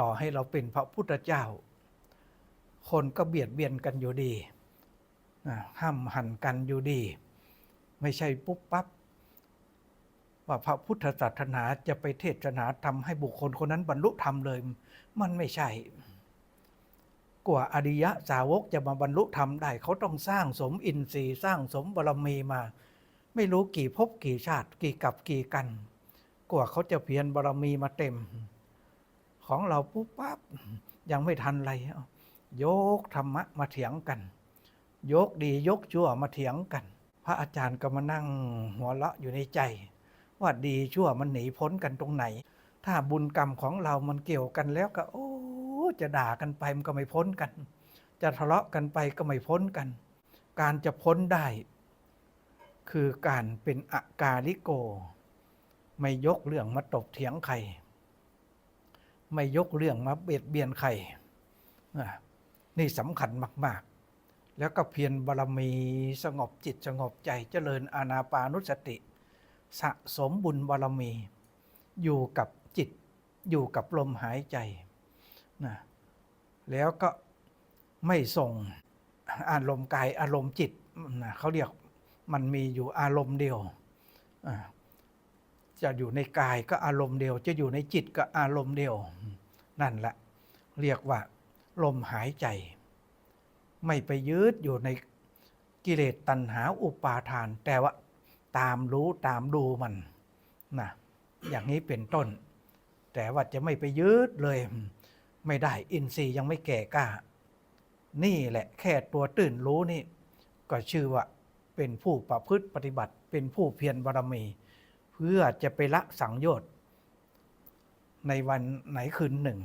ต่อให้เราเป็นพระพุทธเจ้า คนก็เบียดเบียนกันอยู่ดีห้ามหันกันอยู่ดี ไม่ใช่ปุ๊บปั๊บว่าพระพุทธศาสนาจะไปเทศนาทำให้บุคคลคนนั้นบรรลุธรรมเลย มันไม่ใช่ กว่าอริยะสาวกจะมาบรรลุธรรมได้ เขาต้องสร้างสมอินทรีย์สร้างสมบารมีมา ไม่รู้กี่ภพกี่ชาติกี่กับกี่กัน กว่าเขาจะเพียรบารมีมาเต็ม ของเราปุ๊บปั๊บยังไม่ทันไรยกธรรมะมาเถียงกัน ยกดียกชั่วมาเถียงกัน พระอาจารย์ก็มานั่งหัวเราะอยู่ในใจ ว่าดีชั่วมันหนีพ้นกันตรงไหน ถ้าบุญกรรมของเรามันเกี่ยวกันแล้วก็โอ้จะด่ากันไปมันก็ไม่พ้นกัน จะทะเลาะกันไปก็ไม่พ้นกัน การจะพ้นได้ คือการเป็นอากาลิโก ไม่ยกเรื่องมาตบเถียงใคร ไม่ยกเรื่องมาเบียดเบียนใครนี่สำคัญมาก ๆ แล้วก็เพียรบารมีสงบจิตสงบใจเจริญอานาปานุสติ สะสมบุญบารมี อยู่กับจิตอยู่กับลมหายใจนะแล้วก็ไม่ส่งอารมณ์กายอารมณ์จิตนะเขาเรียกมันมีอยู่อารมณ์เดียวอ่า จะอยู่ในกายก็อารมณ์เดียว จะอยู่ในจิตก็อารมณ์เดียว นั่นแหละ เรียกว่า ลมหายใจ ไม่ไปยึดอยู่ในกิเลสตัณหาอุปาทาน แต่ว่าตามรู้ตามดูมันนะอย่างนี้เป็นต้น แต่ว่าจะไม่ไปยึดเลย ไม่ได้อินทรีย์ยังไม่แก่กล้า นี่แหละแค่ตัวตื่นรู้นี่ ก็ชื่อว่าเป็นผู้ประพฤติปฏิบัติเป็นผู้เพียรบารมี พื่อจะไปละสังโยชน์ในวันไหนคืนหนึ่ง